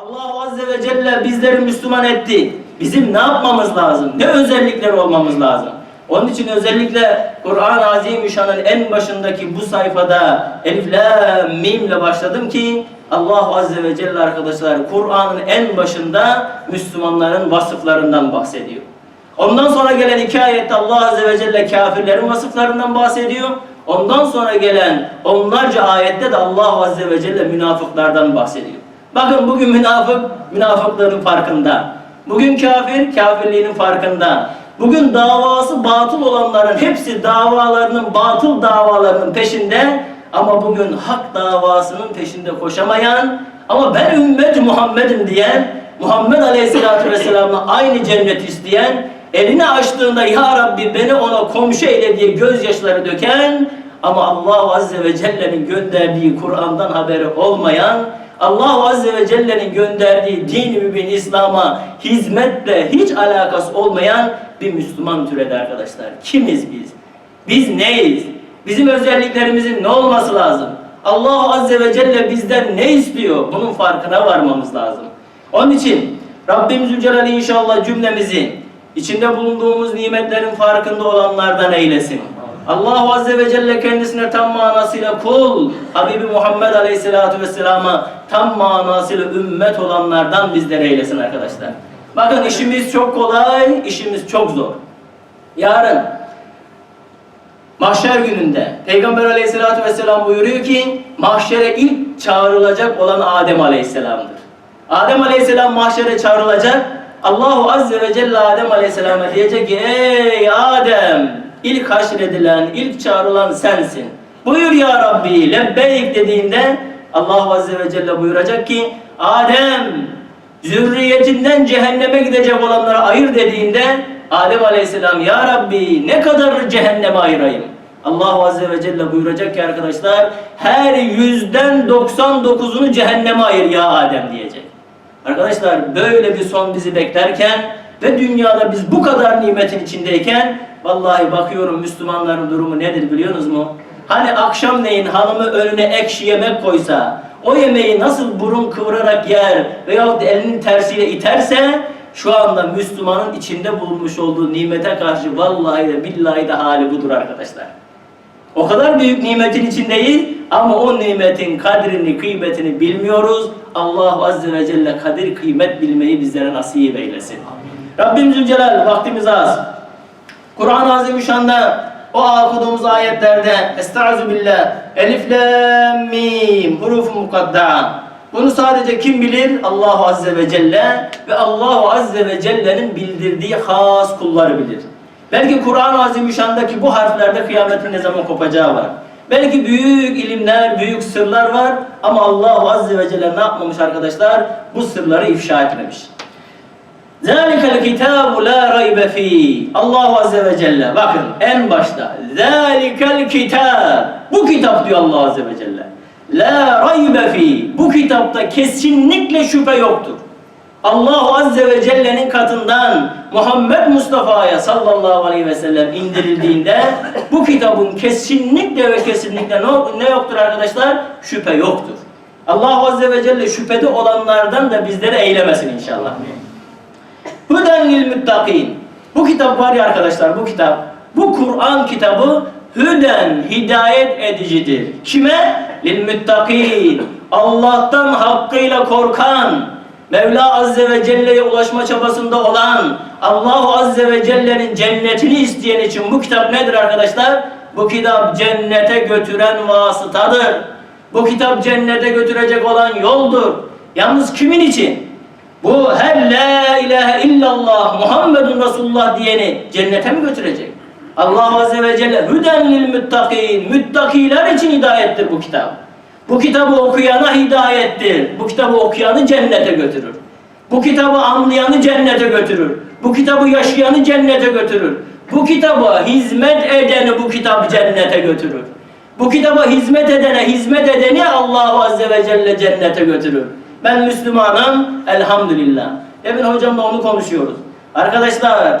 Allah Azze ve Celle bizleri Müslüman etti. Bizim ne yapmamız lazım? Ne özellikler olmamız lazım? Onun için özellikle Kur'an-ı Azimüşşan'ın en başındaki bu sayfada Elif Lam Mim ile başladım ki Allah Azze ve Celle arkadaşlar Kur'an'ın en başında Müslümanların vasıflarından bahsediyor. Ondan sonra gelen iki ayette Allah Azze ve Celle kafirlerin vasıflarından bahsediyor. Ondan sonra gelen onlarca ayette de Allah Azze ve Celle münafıklardan bahsediyor. Bakın bugün münafık, münafıklığının farkında. Bugün kafir, kafirliğinin farkında. Bugün davası batıl olanların hepsi davalarının, batıl davalarının peşinde. Ama bugün hak davasının peşinde koşamayan, ama ben ümmet Muhammed'im diyen, Muhammed Aleyhisselatü Vesselam'la aynı cennet isteyen, elini açtığında Ya Rabbi beni ona komşu eyle diye gözyaşları döken, ama Allah Azze ve Celle'nin gönderdiği Kur'an'dan haberi olmayan, Allah Azze ve Celle'nin gönderdiği din-i mübin İslam'a hizmetle hiç alakası olmayan bir Müslüman türedi arkadaşlar. Kimiz biz? Biz neyiz? Bizim özelliklerimizin ne olması lazım? Allah Azze ve Celle bizden ne istiyor? Bunun farkına varmamız lazım. Onun için Rabbim Zülcelal inşallah cümlemizi içinde bulunduğumuz nimetlerin farkında olanlardan eylesin. Allah Azze ve Celle kendisine tam manasıyla kul, Habibi Muhammed Aleyhisselatü Vesselam'a tam manasıyla ümmet olanlardan bizleri eylesin arkadaşlar. Bakın işimiz çok kolay, işimiz çok zor. Yarın mahşer gününde Peygamber Aleyhisselatü Vesselam buyuruyor ki mahşere ilk çağrılacak olan Adem Aleyhisselam'dır. Adem Aleyhisselam mahşere çağrılacak. Allahu Azze ve Celle Adem Aleyhisselam'a diyecek ki ey Adem ilk haşredilen, ilk çağrılan sensin. Buyur ya Rabbi lebbeyk dediğinde Allah Azze ve Celle buyuracak ki Adem zürriyetinden cehenneme gidecek olanlara ayır dediğinde Adem Aleyhisselam ya Rabbi ne kadar cehenneme ayırayım? Allah Azze ve Celle buyuracak ki arkadaşlar her yüzden 99'unu cehenneme ayır ya Adem diyecek. Arkadaşlar böyle bir son bizi beklerken ve dünyada biz bu kadar nimetin içindeyken vallahi bakıyorum Müslümanların durumu nedir biliyorsunuz mu? Hani akşamleyin hanımı önüne ekşi yemek koysa o yemeği nasıl burun kıvırarak yer veyahut elinin tersiyle iterse şu anda Müslümanın içinde bulunmuş olduğu nimete karşı vallahi de billahi de hali budur arkadaşlar. O kadar büyük nimetin içindeyiz ama o nimetin kadrini, kıymetini bilmiyoruz. Allah Azze ve Celle kadir kıymet bilmeyi bizlere nasip eylesin. Rabbim Zülcelal vaktimiz az. Kur'an-ı Azimüşşan'da o okuduğumuz ayetlerde Estaizu billah Elif Lam Mim huruf mukadda bunu sadece kim bilir? Allahu Azze ve Celle ve Allahu Azze ve Celle'nin bildirdiği has kulları bilir. Belki Kur'an-ı Azimüşşan'daki bu harflerde kıyametin ne zaman kopacağı var. Belki büyük ilimler, büyük sırlar var ama Allahu Azze ve Celle ne yapmamış arkadaşlar? Bu sırları ifşa etmemiş. Zalikel kitabu la raybe fi. Allahu Azze ve Celle. Bakın en başta. Zalikel kitab. Bu kitap diyor Allah Azze ve Celle. La raybe fi. Bu kitapta kesinlikle şüphe yoktur. Allahu Azze ve Celle'nin katından Muhammed Mustafa'ya sallallahu aleyhi ve sellem indirildiğinde bu kitabın kesinlikle ve kesinlikle ne, yoktur arkadaşlar? Şüphe yoktur. Allahu Azze ve Celle şüphede olanlardan da bizleri eylemesin inşallah. Hüden lil muttakin. Bu kitap var ya arkadaşlar bu kitap. Bu Kur'an kitabı hüden hidayet edicidir. Kime? Lil muttakin. Allah'tan hakkıyla korkan, Mevla Azze ve Celle'ye ulaşma çabasında olan, Allahu Azze ve Celle'nin cennetini isteyen için bu kitap nedir arkadaşlar? Bu kitap cennete götüren vasıtadır. Bu kitap cennete götürecek olan yoldur. Yalnız kimin için? Bu her la ilahe illallah Muhammedun Resulullah diyeni cennete mi götürecek? Allah Azze ve Celle hüden lil müttakin. Müttakiler için hidayettir bu kitap. Bu kitabı okuyana hidayettir. Bu kitabı okuyanı cennete götürür. Bu kitabı anlayanı cennete götürür. Bu kitabı yaşayanı cennete götürür. Bu kitaba hizmet edeni bu kitap cennete götürür. Bu kitaba hizmet edene hizmet edeni Allah Azze ve Celle cennete götürür. Ben Müslümanım elhamdülillah. Demin hocamla onu konuşuyoruz. Arkadaşlar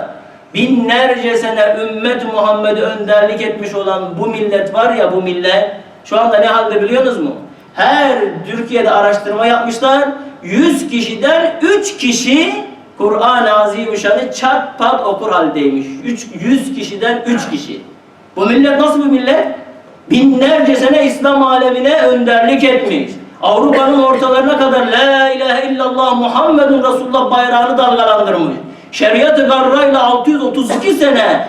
binlerce sene ümmet Muhammed'e önderlik etmiş olan bu millet var ya bu millet şu anda ne halde biliyorsunuz mu? Her Türkiye'de araştırma yapmışlar 100 kişiden 3 kişi Kur'an-ı Azimüşşan'ı çat pat okur haldeymiş. 3, 100 kişiden 3 kişi. Bu millet nasıl bir millet? Binlerce sene İslam alemine önderlik etmiş. Avrupa'nın ortalarına kadar La ilahe illallah Muhammedun Resulullah bayrağını dalgalandırmış. Şeriat-ı garrayla 632 sene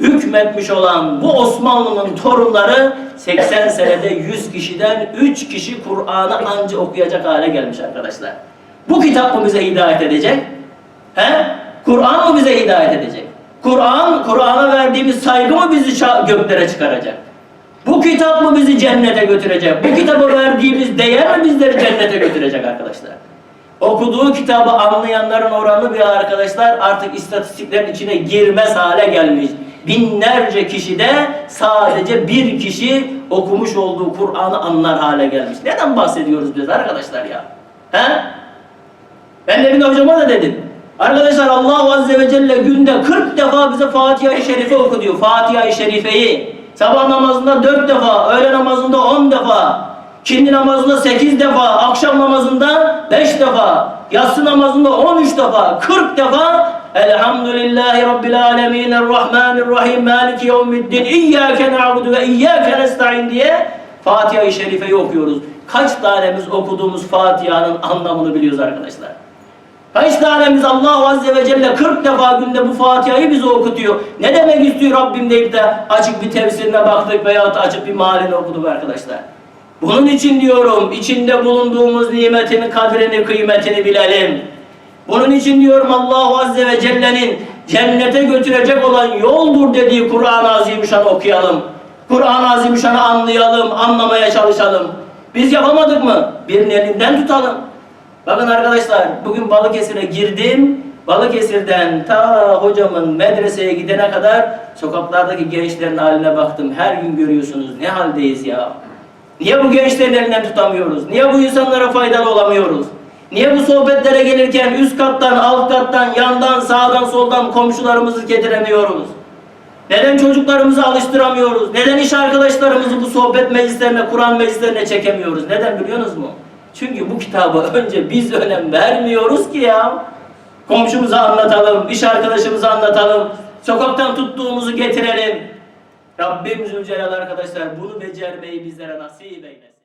hükmetmiş olan bu Osmanlı'nın torunları 80 senede 100 kişiden 3 kişi Kur'an'ı anca okuyacak hale gelmiş arkadaşlar. Bu kitap mı bize hidayet edecek? He? Kur'an mı bize hidayet edecek? Kur'an, Kur'an'a verdiğimiz saygı mı bizi göklere çıkaracak? Kitap mı bizi cennete götürecek? Bu kitaba verdiğimiz değer mi bizleri cennete götürecek arkadaşlar? Okuduğu kitabı anlayanların oranı bir arkadaşlar artık istatistiklerin içine girmez hale gelmiş. Binlerce kişide sadece bir kişi okumuş olduğu Kur'an'ı anlar hale gelmiş. Neden bahsediyoruz biz arkadaşlar ya? He? Ben de bir hocama da dedim. Arkadaşlar Allah Azze ve Celle günde 40 defa bize Fatiha-i Şerife oku diyor. Fatiha-i Şerife'yi. Sabah namazında 4 defa, öğle namazında 10 defa, kindi namazında 8 defa, akşam namazında 5 defa, yatsı namazında 13 defa, 40 defa Elhamdülillahi Rabbil Alemin Errahmanirrahim Maliki Yevmiddin İyyâke na'budu ve iyyâke nesta'in diye Fatiha-i Şerife'yi okuyoruz. Kaç tanemiz okuduğumuz Fatiha'nın anlamını biliyoruz arkadaşlar? Kaç tanemiz Allah Azze ve Celle 40 defa günde bu Fatiha'yı bize okutuyor. Ne demek istiyor Rabbim deyip de açık bir tefsirine baktık veya açık bir malini okuduk arkadaşlar. Bunun için diyorum içinde bulunduğumuz nimetin kadrini kıymetini bilelim. Bunun için diyorum Allah Azze ve Celle'nin cennete götürecek olan yoldur dediği Kur'an-ı Azimüşşan'ı okuyalım. Kur'an-ı Azimüşşan'ı anlayalım, anlamaya çalışalım. Biz yapamadık mı? Birinin elinden tutalım. Bakın arkadaşlar bugün Balıkesir'e girdim. Balıkesir'den ta hocamın medreseye gidene kadar sokaklardaki gençlerin haline baktım. Her gün görüyorsunuz ne haldeyiz ya. Niye bu gençlerin elinden tutamıyoruz? Niye bu insanlara faydalı olamıyoruz? Niye bu sohbetlere gelirken üst kattan, alt kattan, yandan, sağdan, soldan komşularımızı getiremiyoruz? Neden çocuklarımızı alıştıramıyoruz? Neden iş arkadaşlarımızı bu sohbet meclislerine, Kur'an meclislerine çekemiyoruz? Neden biliyorsunuz mu? Çünkü bu kitaba önce biz önem vermiyoruz ki ya. Komşumuza anlatalım, iş arkadaşımıza anlatalım, sokaktan tuttuğumuzu getirelim. Rabbim Zülcelal arkadaşlar bunu becermeyi bizlere nasip eylesin.